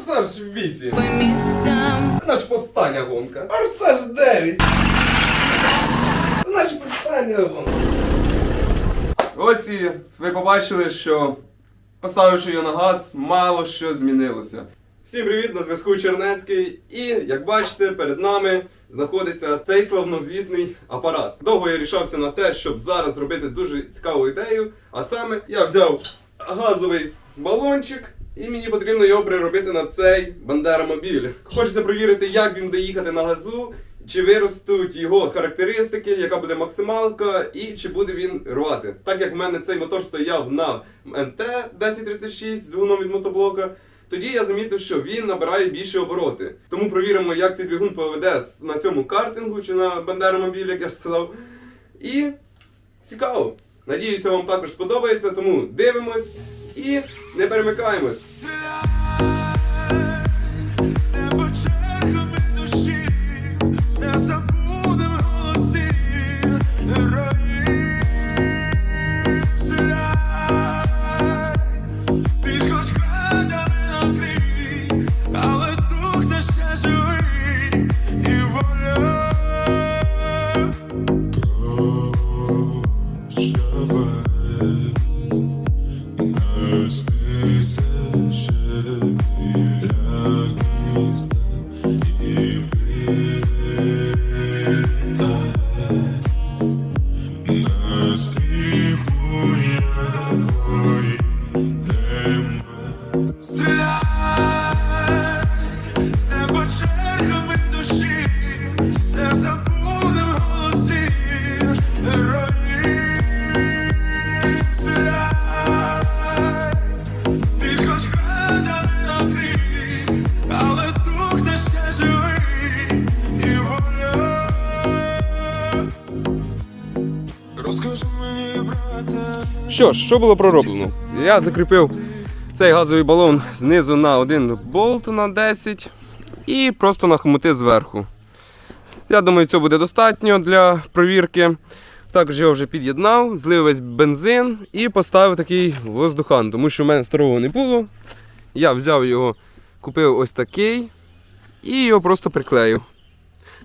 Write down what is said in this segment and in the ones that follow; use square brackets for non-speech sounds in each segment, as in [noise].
Форсаж 8. По містам Це наш остання гонка. Форсаж 9. Це наша остання гонка. Ось і ви побачили, що поставивши його на газ, мало що змінилося. Всім привіт, на зв'язку Чернецький. І як бачите, перед нами знаходиться цей славнозвісний апарат. Довго я рішався на те, щоб зараз зробити дуже цікаву ідею. А саме я взяв газовий балончик. І мені потрібно його переробити на цей бандеромобіль. Хочеться перевірити, як він буде їхати на газу, чи виростуть його характеристики, яка буде максималка, і чи буде він рвати. Так як в мене цей мотор стояв на МТ 1036 з двигуном від мотоблока, тоді я замітив, що він набирає більше обороти. Тому провіримо, як цей двигун поведе на цьому картингу чи на бандеромобілі, як я ж сказав. І цікаво. Надіюся, вам також сподобається, тому дивимось і не перемикаємось. Стріляй, небо чергами душі, не забудем голосів героїв. Стріляй, ти хоч градами накрий, але дух наш ще живий і воля. Розкажи мені, брате, Що ж, що було пророблено? Я закріпив цей газовий балон знизу на один болт на 10 і просто на хомути зверху. Я думаю, цього буде достатньо для провірки. Також я вже під'єднав, злив весь бензин і поставив такий воздухан, тому що в мене старого не було. Я взяв його, купив ось такий і його просто приклеїв.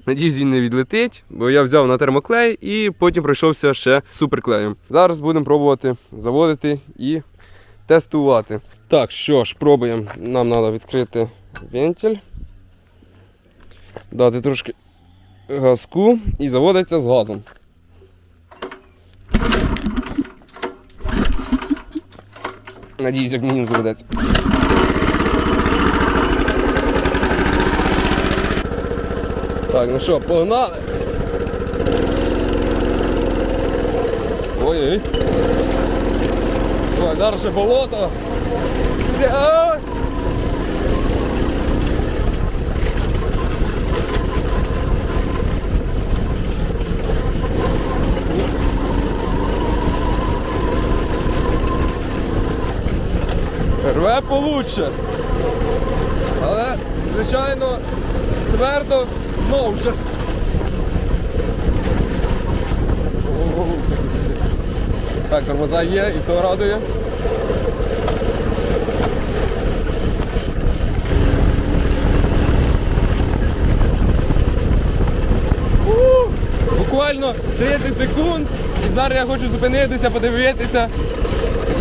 Надіюсь, він не відлетить, бо я взяв на термоклей і потім пройшовся ще суперклеєм. Зараз будемо пробувати заводити і тестувати. Так, що ж, пробуємо. Нам треба відкрити вентиль, дати трошки газку і заводиться з газом. Надіюсь, як мінімум заведеться. Так, ну що, погнали. Ой-ой. Ой, далі болото. Бля. Рве получше. Але, звичайно, твердо новше. Так, тормоза є і то радує. Буквально 30 секунд. І зараз я хочу зупинитися, подивитися,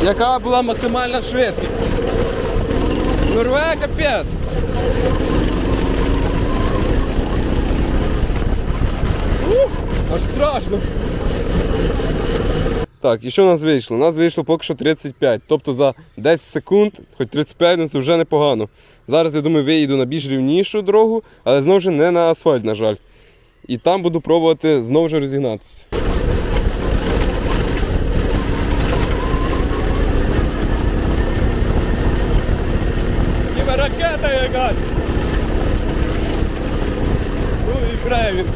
яка була максимальна швидкість. Ну рве капець. Ух, аж страшно. Так, і що у нас вийшло? У нас вийшло поки що 35. Тобто за 10 секунд, хоч 35, ну це вже непогано. Зараз, я думаю, виїду на більш рівнішу дорогу, але знову ж не на асфальт, на жаль. І там буду пробувати знову ж розігнатися. Ніби ракета якась. Ну і крає він.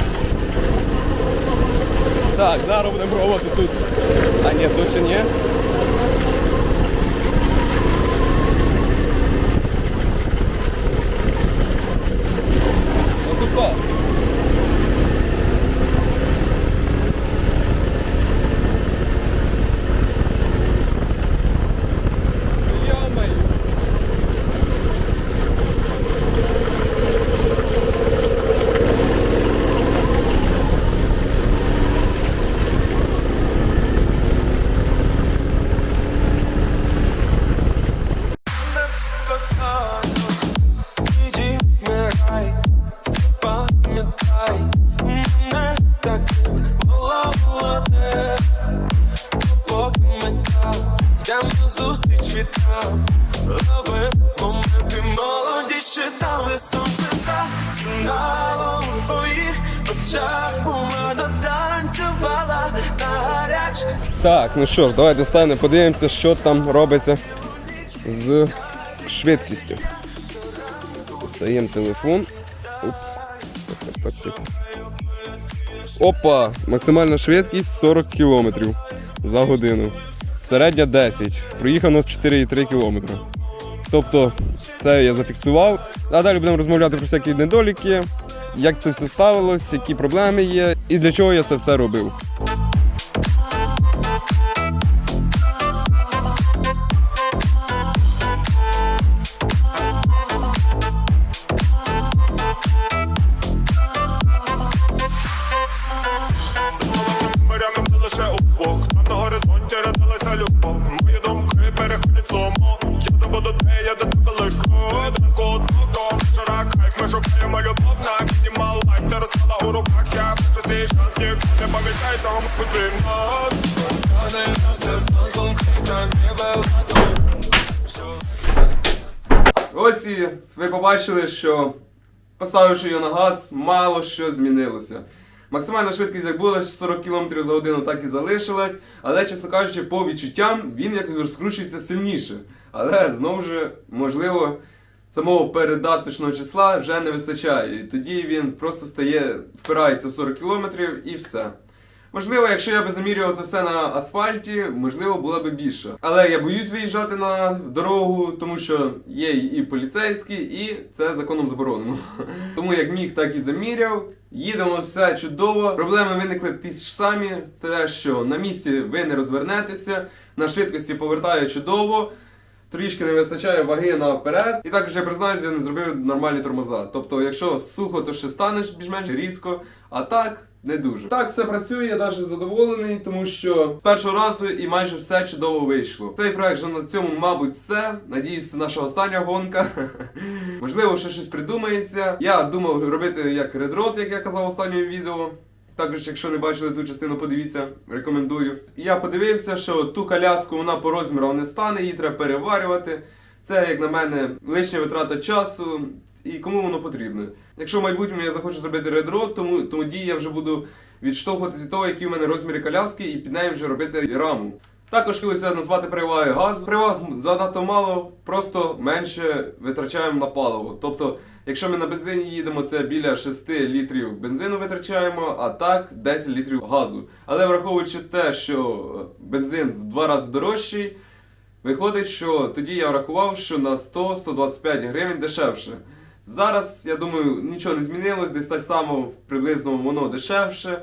Так, зараз будемо пробувати тут. А ні, тут ще ні. цвіта, лови, моменти молоді ще дали сонце зацінало у твоїх очах Помада танцювала на гаряч. Так, ну що ж, давайте станемо, подивимося, що там робиться з швидкістю. Стаємо телефон. Оп. Опа! Максимальна швидкість 40 км за годину. Середня 10. Проїхано 4,3 кілометри. Тобто, це я зафіксував. А далі будемо розмовляти про всякі недоліки, як це все ставилось, які проблеми є і для чого я це все робив. Шанс Ніхто не пам'ятає цього потрібно Ось і ви побачили, що поставивши його на газ, мало що змінилося. Максимальна швидкість як була 40 км за годину, так і залишилась. Але, чесно кажучи, по відчуттям він якось розкручується сильніше. Але знову ж, можливо, самого передаточного числа вже не вистачає. І тоді він просто стає, впирається в 40 км і все. Можливо, якщо я би замірював це все на асфальті, можливо, було б більше. Але я боюсь виїжджати на дорогу, тому що є і поліцейські, і це законом заборонено. [laughs] Тому як міг, так і заміряв. Їдемо все чудово. Проблеми виникли ті ж самі. Те, що на місці ви не розвернетеся, на швидкості повертає чудово. Трішки не вистачає ваги наперед. І також я признаюся, я не зробив нормальні тормоза. Тобто, якщо сухо, то ще станеш більш-менш різко, а так не дуже. Так все працює, я навіть задоволений, тому що з першого разу і майже все чудово вийшло. Цей проект вже на цьому, мабуть, все. Надіюсь, це наша остання гонка. [laughs] Можливо, ще щось придумається. Я думав робити як редрот, як я казав в останньому відео. Також, якщо не бачили ту частину, подивіться, рекомендую. Я подивився, що ту коляску вона по розмірам не стане, її треба переварювати. Це, як на мене, лишня витрата часу. І кому воно потрібно. Якщо в майбутньому я захочу зробити редрот, тому тоді я вже буду відштовхуватися від того, які в мене розміри коляски, і під нею вже робити раму. Також хотілося назвати переваги газу. Переваг занадто мало, просто менше витрачаємо на паливо. Тобто, якщо ми на бензині їдемо, це біля 6 літрів бензину витрачаємо, а так 10 літрів газу. Але враховуючи те, що бензин в два рази дорожчий, виходить, що тоді я врахував, що на 100-125 гривень дешевше. Зараз, я думаю, нічого не змінилось, десь так само приблизно воно дешевше.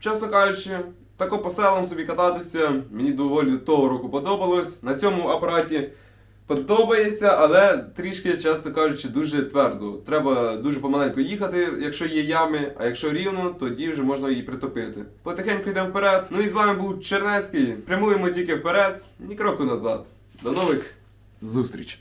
Чесно кажучи, тако по селам собі кататися мені доволі того року подобалось. На цьому апараті подобається, але трішки, чесно кажучи, дуже твердо. Треба дуже помаленько їхати, якщо є ями, а якщо рівно, тоді вже можна її притопити. Потихеньку йдемо вперед. Ну і з вами був Чернецький. Прямуємо тільки вперед, ні кроку назад. До нових зустріч!